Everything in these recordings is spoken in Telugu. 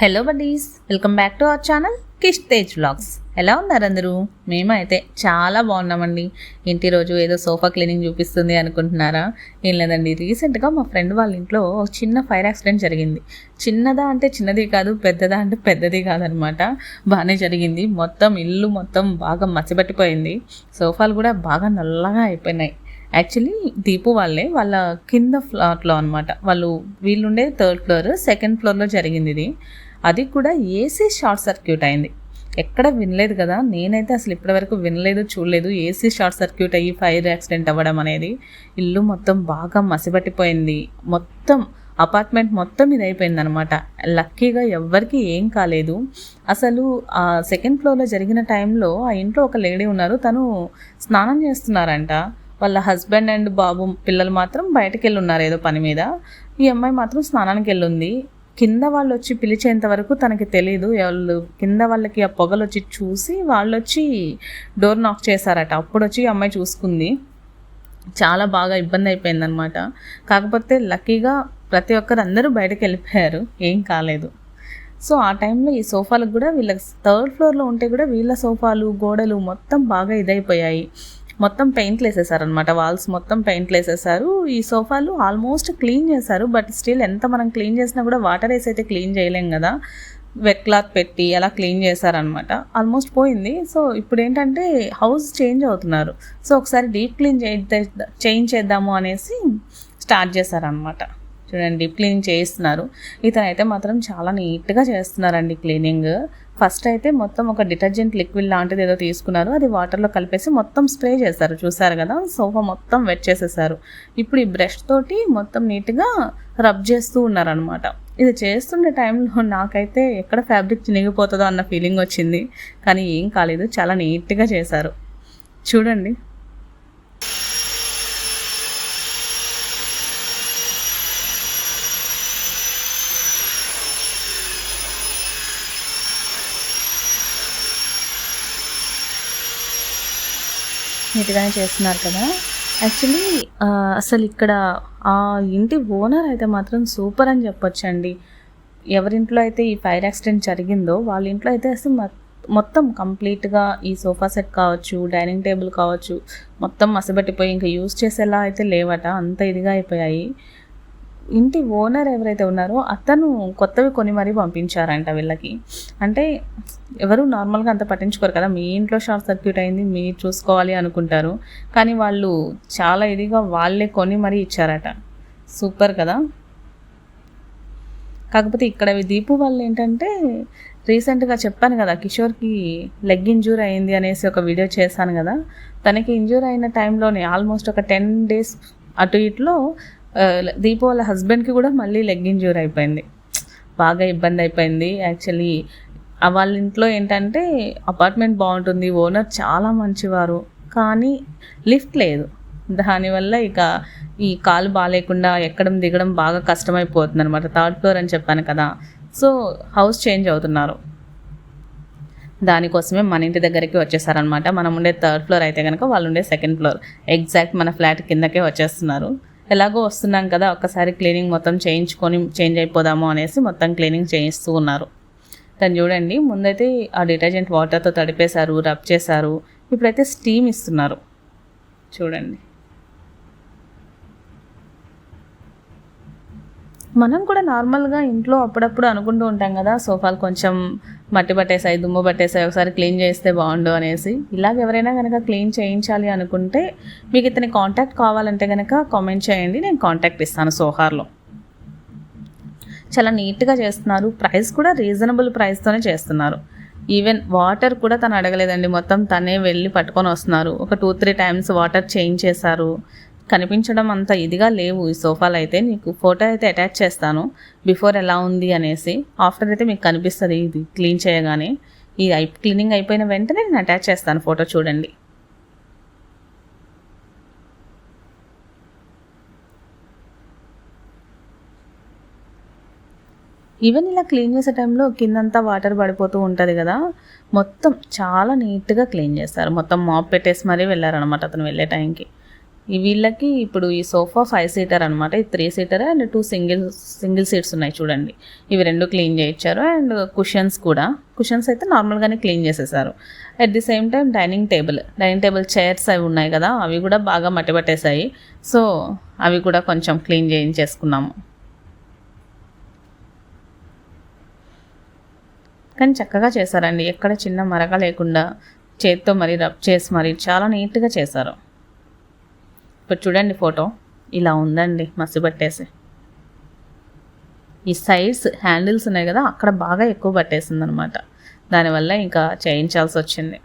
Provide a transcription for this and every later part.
Hello buddies welcome back to our channel Kish Tej vlogs ఎలా ఉన్నారు అందరూ? మేమైతే చాలా బాగున్నామండి. ఇంటి రోజు ఏదో సోఫా క్లీనింగ్ చూపిస్తుంది అనుకుంటున్నారా? ఏం లేదండి. రీసెంట్గా మా ఫ్రెండ్ వాళ్ళ ఇంట్లో ఒక చిన్న ఫైర్ యాక్సిడెంట్ జరిగింది. చిన్నదా అంటే చిన్నది కాదు పెద్దదా అంటే పెద్దది కాదనమాట. బాగానే జరిగింది. మొత్తం ఇల్లు మొత్తం బాగా మసిపట్టిపోయింది సోఫాలు కూడా బాగా నల్లగా అయిపోయినాయి. యాక్చువల్లీ దీపు వాళ్ళే వాళ్ళ కింద ఫ్లాట్లో అనమాట. వాళ్ళు వీళ్ళుండే థర్డ్ ఫ్లోర్ సెకండ్ ఫ్లోర్లో జరిగింది ఇది. అది కూడా ఏసీ షార్ట్ సర్క్యూట్ అయింది. ఎక్కడ వినలేదు కదా నేనైతే అసలు ఇప్పటివరకు వినలేదు చూడలేదు ఏసీ షార్ట్ సర్క్యూట్ అయ్యి ఫైర్ యాక్సిడెంట్ అవ్వడం అనేది. ఇల్లు మొత్తం బాగా మసిపట్టిపోయింది మొత్తం అపార్ట్మెంట్ మొత్తం ఇది అయిపోయింది అనమాట లక్కీగా ఎవ్వరికి ఏం కాలేదు. అసలు ఆ సెకండ్ ఫ్లోర్లో జరిగిన టైంలో ఆ ఇంట్లో ఒక లేడీ ఉన్నారు. తను స్నానం చేస్తున్నారంట. వాళ్ళ హస్బెండ్ అండ్ బాబు పిల్లలు మాత్రం బయటకు వెళ్ళి ఉన్నారు ఏదో పని మీద. ఈ అమ్మాయి మాత్రం స్నానానికి వెళ్ళింది. కింద వాళ్ళు వచ్చి పిలిచేంత వరకు తనకి తెలియదు వాళ్ళు కింద వాళ్ళకి ఆ పొగలు వచ్చి చూసి వాళ్ళు వచ్చి డోర్ నాక్ చేశారట. అప్పుడు వచ్చి అమ్మాయి చూసుకుంది. చాలా బాగా ఇబ్బంది అయిపోయిందనమాట కాకపోతే లక్కీగా ప్రతి ఒక్కరు అందరూ బయటకు వెళ్ళిపోయారు ఏం కాలేదు. సో ఆ టైంలో ఈ సోఫాలకు కూడా వీళ్ళకి థర్డ్ ఫ్లోర్లో ఉంటే కూడా వీళ్ళ సోఫాలు గోడలు మొత్తం బాగా ఇదైపోయాయి. మొత్తం పెయింట్లు వేసేసారనమాట వాల్స్ మొత్తం పెయింట్లు వేసేసారు. ఈ సోఫాలు ఆల్మోస్ట్ క్లీన్ చేశారు బట్ స్టిల్ ఎంత మనం క్లీన్ చేసినా కూడా వాటర్ వేసి అయితే క్లీన్ చేయలేం కదా. వెట్ క్లాత్ పెట్టి అలా క్లీన్ చేశారనమాట ఆల్మోస్ట్ పోయింది. సో ఇప్పుడు ఏంటంటే హౌస్ చేంజ్ అవుతున్నారు. సో ఒకసారి డీప్ క్లీన్ చేంజ్ చేద్దాము అనేసి స్టార్ట్ చేశారనమాట చూడండి డీప్ క్లీనింగ్ చేయిస్తున్నారు. ఇతను అయితే మాత్రం చాలా నీట్గా చేస్తున్నారండి క్లీనింగ్ ఫస్ట్ అయితే మొత్తం ఒక డిటర్జెంట్ లిక్విడ్ లాంటిది ఏదో తీసుకున్నారు. అది వాటర్లో కలిపేసి మొత్తం స్ప్రే చేస్తారు చూసారు కదా సోఫా మొత్తం వెట్ చేసేసారు. ఇప్పుడు ఈ బ్రష్ తోటి మొత్తం నీట్గా రబ్ చేస్తూ ఉన్నారనమాట ఇది చేస్తుండే టైంలో నాకైతే ఎక్కడ ఫ్యాబ్రిక్ చినిగిపోతుందో అన్న ఫీలింగ్ వచ్చింది. కానీ ఏం కాలేదు చాలా నీట్గా చేశారు. చూడండి. నీట్గానే చేస్తున్నారు కదా. యాక్చువల్లీ అసలు ఇక్కడ ఆ ఇంటి ఓనర్ అయితే మాత్రం సూపర్ అని చెప్పొచ్చండి. ఎవరింట్లో అయితే ఈ ఫైర్ యాక్సిడెంట్ జరిగిందో వాళ్ళ ఇంట్లో అయితే అసలు మొత్తం కంప్లీట్గా ఈ సోఫా సెట్ కావచ్చు డైనింగ్ టేబుల్ కావచ్చు మొత్తం మసబెట్టిపోయి ఇంకా యూజ్ చేసేలా అయితే లేవట. అంత ఇదిగా అయిపోయాయి. ఇంటి ఓనర్ ఎవరైతే ఉన్నారో అతను కొత్తవి కొని మరీ పంపించారంట వీళ్ళకి. అంటే ఎవరు నార్మల్గా అంత పట్టించుకోరు కదా. మీ ఇంట్లో షార్ట్ సర్క్యూట్ అయింది మీరు చూసుకోవాలి అనుకుంటారు. కానీ వాళ్ళు చాలా ఇదిగా వాళ్ళే కొని మరీ ఇచ్చారట. సూపర్ కదా. కాకపోతే ఇక్కడ దీపు వాళ్ళు ఏంటంటే రీసెంట్గా చెప్పాను కదా కిషోర్కి లెగ్ ఇంజూర్ అయింది అనేసి ఒక వీడియో చేశాను కదా. తనకి ఇంజూర్ అయిన టైంలోనే ఆల్మోస్ట్ ఒక టెన్ డేస్ అటు ఇట్లో దీపు వాళ్ళ హస్బెండ్కి కూడా మళ్ళీ లెగ్ ఇంజ్యూర్ అయిపోయింది. బాగా ఇబ్బంది అయిపోయింది. యాక్చువల్లీ వాళ్ళ ఇంట్లో ఏంటంటే అపార్ట్మెంట్ బాగుంటుంది. ఓనర్ చాలా మంచివారు. కానీ లిఫ్ట్ లేదు. దానివల్ల ఇక ఈ కాలు బాగాలేకుండా ఎక్కడం దిగడం బాగా కష్టమైపోతుంది అనమాట థర్డ్ ఫ్లోర్ అని చెప్పాను కదా. సో హౌస్ చేంజ్ అవుతున్నారు. దానికోసమే మన ఇంటి దగ్గరికి వచ్చేసారనమాట మనం ఉండే థర్డ్ ఫ్లోర్ అయితే కనుక వాళ్ళు ఉండే సెకండ్ ఫ్లోర్ ఎగ్జాక్ట్ మన ఫ్లాట్ కిందకే వచ్చేస్తున్నారు. ఎలాగో వస్తున్నాం కదా ఒక్కసారి క్లీనింగ్ మొత్తం చేయించుకొని చేంజ్ అయిపోదాము అనేసి మొత్తం క్లీనింగ్ చేయిస్తూ ఉన్నారు. దాన్ని చూడండి ముందైతే ఆ డిటర్జెంట్ వాటర్తో తడిపేశారు రబ్ చేశారు ఇప్పుడైతే స్టీమ్ ఇస్తున్నారు. చూడండి. మనం కూడా నార్మల్గా ఇంట్లో అప్పుడప్పుడు అనుకుంటూ ఉంటాం కదా సోఫాలు కొంచెం మట్టి పట్టేసాయి దుమ్ము పట్టేసాయి ఒకసారి క్లీన్ చేస్తే బాగుండు అనేసి. ఇలాగ ఎవరైనా కనుక క్లీన్ చేయించాలి అనుకుంటే మీకు ఇతని కాంటాక్ట్ కావాలంటే కనుక కామెంట్ చేయండి నేను కాంటాక్ట్ ఇస్తాను సోహార్లో. చాలా నీట్గా చేస్తున్నారు. ప్రైస్ కూడా రీజనబుల్ ప్రైస్తోనే చేస్తున్నారు. ఈవెన్ వాటర్ కూడా తను అడగలేదండి. మొత్తం తనే వెళ్ళి పట్టుకొని వస్తున్నారు. ఒక two three times water change చేశారు. కనిపించడం అంత ఇదిగా లేవు ఈ సోఫాలు అయితే. నీకు ఫోటో అయితే అటాచ్ చేస్తాను. బిఫోర్ ఎలా ఉంది అనేసి. ఆఫ్టర్ అయితే మీకు కనిపిస్తుంది ఇది క్లీన్ చేయగానే. ఈ క్లీనింగ్ అయిపోయిన వెంటనే నేను అటాచ్ చేస్తాను ఫోటో చూడండి. ఈవెన్ ఇలా క్లీన్ చేసే టైంలో కిందంతా వాటర్ పడిపోతూ ఉంటుంది కదా. మొత్తం చాలా నీట్గా క్లీన్ చేస్తారు. మొత్తం మాప్ పెట్టేసి మరీ వెళ్ళారనమాట అతను వెళ్ళే టైంకి. వీళ్ళకి ఇప్పుడు ఈ సోఫా ఫైవ్ సీటర్ అనమాట ఇది three seater and two single single seats ఉన్నాయి చూడండి. ఇవి రెండు క్లీన్ చేయించారు అండ్ కుషన్స్ కూడా. కుషన్స్ అయితే నార్మల్గానే క్లీన్ చేసేసారు. At the same time dining table dining table chairs అవి ఉన్నాయి కదా అవి కూడా బాగా మట్టిపట్టేశాయి సో అవి కూడా కొంచెం క్లీన్ చేయించేసుకున్నాము. కానీ చక్కగా చేశారండి. ఎక్కడ చిన్న మరక లేకుండా చేత్తో మరి రబ్ చేసి మరి చాలా నీట్గా చేశారు. ఇప్పుడు చూడండి ఫోటో. ఇలా ఉందండి మసి పట్టేసి. ఈ సైడ్స్ హ్యాండిల్స్ ఉన్నాయి కదా అక్కడ బాగా ఎక్కువ పట్టేసింది అనమాట దానివల్ల ఇంకా చేయించాల్సి వచ్చింది.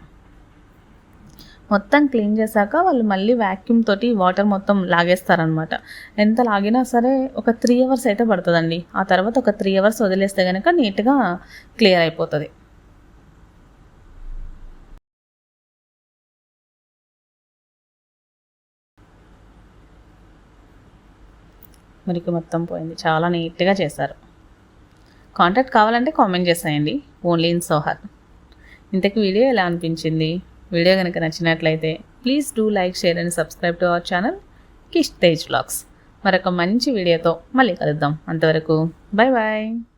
మొత్తం క్లీన్ చేశాక వాళ్ళు మళ్ళీ వ్యాక్యూమ్ తోటి వాటర్ మొత్తం లాగేస్తారనమాట. ఎంత లాగినా సరే ఒక త్రీ అవర్స్ అయితే పడుతుందండి. ఆ తర్వాత ఒక త్రీ అవర్స్ వదిలేస్తే కనుక నీట్గా క్లియర్ అయిపోతుంది. మురికి మొత్తం పోయింది. చాలా నీట్గా చేశారు. కాంటాక్ట్ కావాలంటే కామెంట్ చేసేయండి. ఓన్లీ ఇన్ సోహర్. ఇంతకు వీడియో ఎలా అనిపించింది? వీడియో కనుక నచ్చినట్లయితే please do like share and subscribe to our channel Kish Tej blogs మరొక మంచి వీడియోతో మళ్ళీ కలుద్దాం. అంతవరకు బాయ్ బాయ్